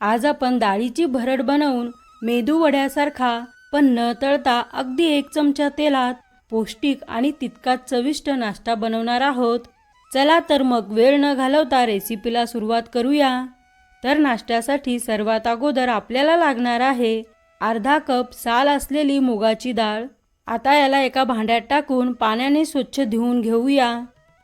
आज आपण डाळीची भरड बनवून मेदू वड्यासारखा पण न तळता अगदी एक चमचा तेलात पौष्टिक आणि तितकाच चविष्ट नाश्ता बनवणार आहोत. चला तर मग वेळ न घालवता रेसिपीला सुरुवात करूया. तर नाश्त्यासाठी सर्वात अगोदर आपल्याला लागणार आहे अर्धा कप साल असलेली मुगाची डाळ. आता याला एका भांड्यात टाकून पाण्याने स्वच्छ धुवून घेऊया.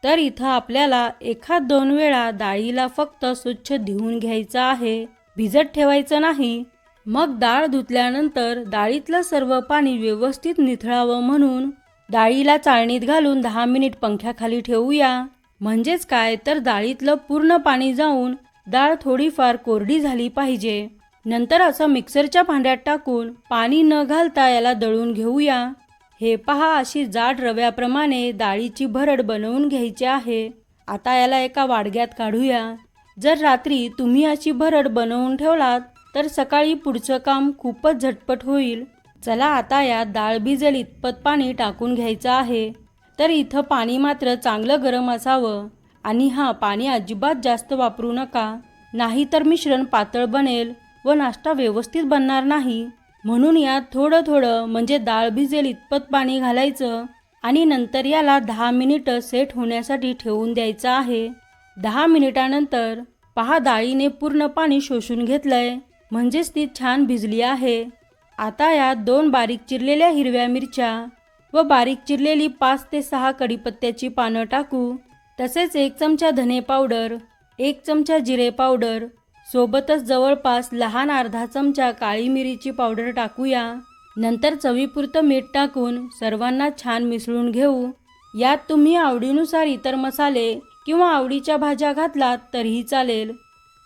तर इथं आपल्याला एखाद दोन वेळा डाळीला फक्त स्वच्छ धुवून घ्यायचं आहे. भिजत ठेवायचं नाही. मग डाळ धुतल्यानंतर डाळीतलं सर्व पाणी व्यवस्थित निथळावं म्हणून डाळीला चाळणीत घालून दहा मिनिट पंख्याखाली ठेवूया. म्हणजेच काय? तर डाळीतलं पूर्ण पाणी जाऊन डाळ थोडीफार कोरडी झाली पाहिजे. नंतर असं मिक्सरच्या भांड्यात टाकून पाणी न घालता याला दळून घेऊया. हे पहा अशी जाड रव्याप्रमाणे डाळीची भरड बनवून घ्यायची आहे. आता याला एका वाडग्यात काढूया. जर रात्री तुम्ही अशी भरड बनवून ठेवलात तर सकाळी पुढचं काम खूपच झटपट होईल. चला आता यात डाळ भिजेल इतपत पाणी टाकून घ्यायचं आहे. तर इथं पाणी मात्र चांगलं गरम असावं. आणि हा पाणी अजिबात जास्त वापरू नका. नाहीतर मिश्रण पातळ बनेल व नाश्ता व्यवस्थित बनणार नाही. म्हणून यात थोडं थोडं म्हणजे डाळ भिजेल इतपत पाणी घालायचं आणि नंतर याला दहा मिनिटं सेट होण्यासाठी ठेवून द्यायचं आहे. दहा मिनिटानंतर पहा डाळीने पूर्ण पाणी शोषून घेतलंय. म्हणजेच ती छान भिजली आहे. आता यात दोन बारीक चिरलेल्या हिरव्या मिरच्या व बारीक चिरलेली पाच ते सहा कढीपत्त्याची पानं टाकू. तसेच एक चमचा धने पावडर एक चमचा जिरे पावडर सोबतच जवळपास लहान अर्धा चमचा काळी मिरीची पावडर टाकूया. नंतर चवीपुरतं मीठ टाकून सर्वांना छान मिसळून घेऊ. यात तुम्ही आवडीनुसार इतर मसाले किंवा आवडीच्या भाज्या घातलात तरीही चालेल.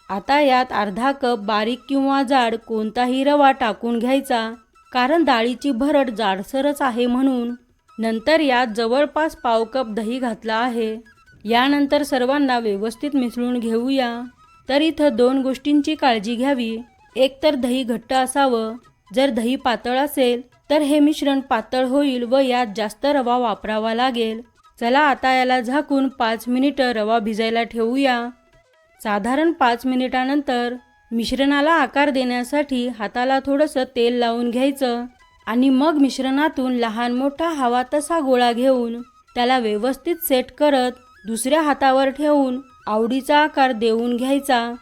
आता यात अर्धा कप बारीक किंवा जाड कोणताही रवा टाकून घ्यायचा कारण डाळीची भरड जाडसरच आहे म्हणून. नंतर यात जवळपास पाव कप दही घातला आहे. यानंतर सर्वांना व्यवस्थित मिसळून घेऊया. तर इथं दोन गोष्टींची काळजी घ्यावी. एक तर दही घट्ट असावं. जर दही पातळ असेल तर हे मिश्रण पातळ होईल व यात जास्त रवा वापरावा लागेल. चला आता याला झाकून पाच मिनिटं रवा भिजायला ठेवूया. साधारण पाच मिनिटानंतर मिश्रणाला आकार देण्यासाठी हाताला थोडंसं तेल लावून घ्यायचं आणि मग मिश्रणातून लहान मोठा हवा तसा गोळा घेऊन त्याला व्यवस्थित सेट करत दुसऱ्या हातावर ठेवून आवडीचा आकार देऊन घ्यायचा.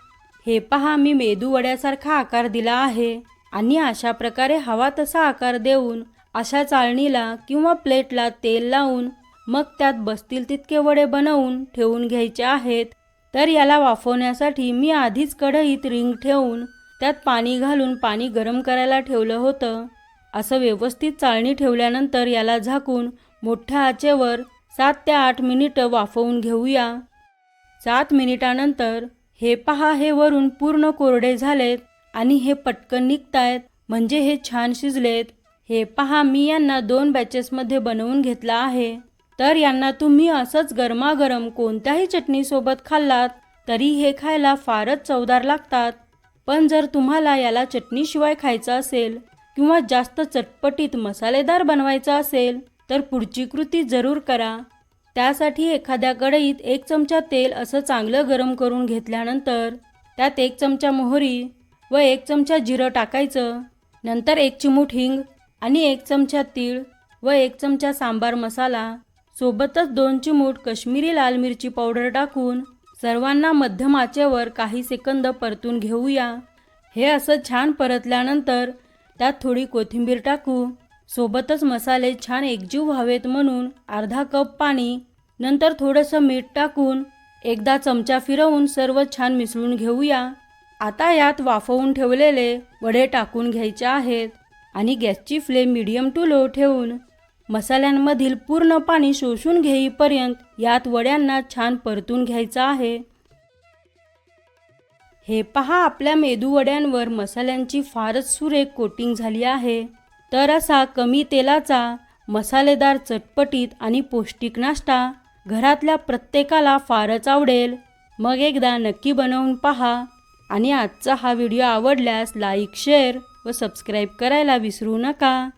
हे पहा मी मेदू वड्यासारखा आकार दिला आहे आणि अशा प्रकारे हवा तसा आकार देऊन अशा चाळणीला किंवा प्लेटला तेल लावून मग त्यात बसतील तितके वडे बनवून ठेवून घ्यायचे आहेत. तर याला वाफवण्यासाठी मी आधीच कढईत रिंग ठेवून त्यात पाणी घालून पाणी गरम करायला ठेवलं होतं. असं व्यवस्थित चाळणी ठेवल्यानंतर याला झाकून मोठ्या आचेवर सात ते आठ मिनिटं वाफवून घेऊया. सात मिनिटानंतर हे पहा हे वरून पूर्ण कोरडे झालेत आणि हे पटकन निघतायत. म्हणजे हे छान शिजलेत. हे पहा मी यांना दोन बॅचेसमध्ये बनवून घेतला आहे. तर यांना तुम्ही असंच गरमागरम कोणत्याही चटणीसोबत खाल्लात तरी हे खायला फारच चवदार लागतात. पण जर तुम्हाला याला चटणीशिवाय खायचं असेल किंवा जास्त चटपटीत मसालेदार बनवायचं असेल तर पुढची कृती जरूर करा. त्यासाठी एखाद्या कढईत एक चमचा तेल असं चांगलं गरम करून घेतल्यानंतर त्यात एक चमचा मोहरी व एक चमचा जिरं टाकायचं. नंतर एक चिमूट हिंग आणि एक चमचा तीळ व एक चमचा सांबार मसाला. सोबतच दोन चिमूट कश्मीरी लाल मिरची पावडर टाकून सर्वांना मध्यम आचेवर काही सेकंद परतून घेऊया. हे असं छान परतल्यानंतर त्यात थोडी कोथिंबीर टाकू. सोबतच मसाले छान एकजीव व्हावेत म्हणून अर्धा कप पाणी नंतर थोडंसं मीठ टाकून एकदा चमचा फिरवून सर्व छान मिसळून घेऊया. आता यात वाफवून ठेवलेले वडे टाकून घ्यायचे आहेत आणि गॅसची फ्लेम मिडियम टू लो ठेवून मसाल्यांमधील पूर्ण पाणी शोषून घेईपर्यंत यात वड्यांना छान परतून घ्यायचं आहे. हे पहा आपल्या मेदूवड्यांवर मसाल्यांची फारच सुरेख कोटिंग झाली आहे. तर असा कमी तेलाचा मसालेदार चटपटीत आणि पौष्टिक नाश्ता घरातल्या प्रत्येकाला फारच आवडेल. मग एकदा नक्की बनवून पहा. आणि आजचा हा व्हिडिओ आवडल्यास लाईक शेअर व सबस्क्राईब करायला विसरू नका.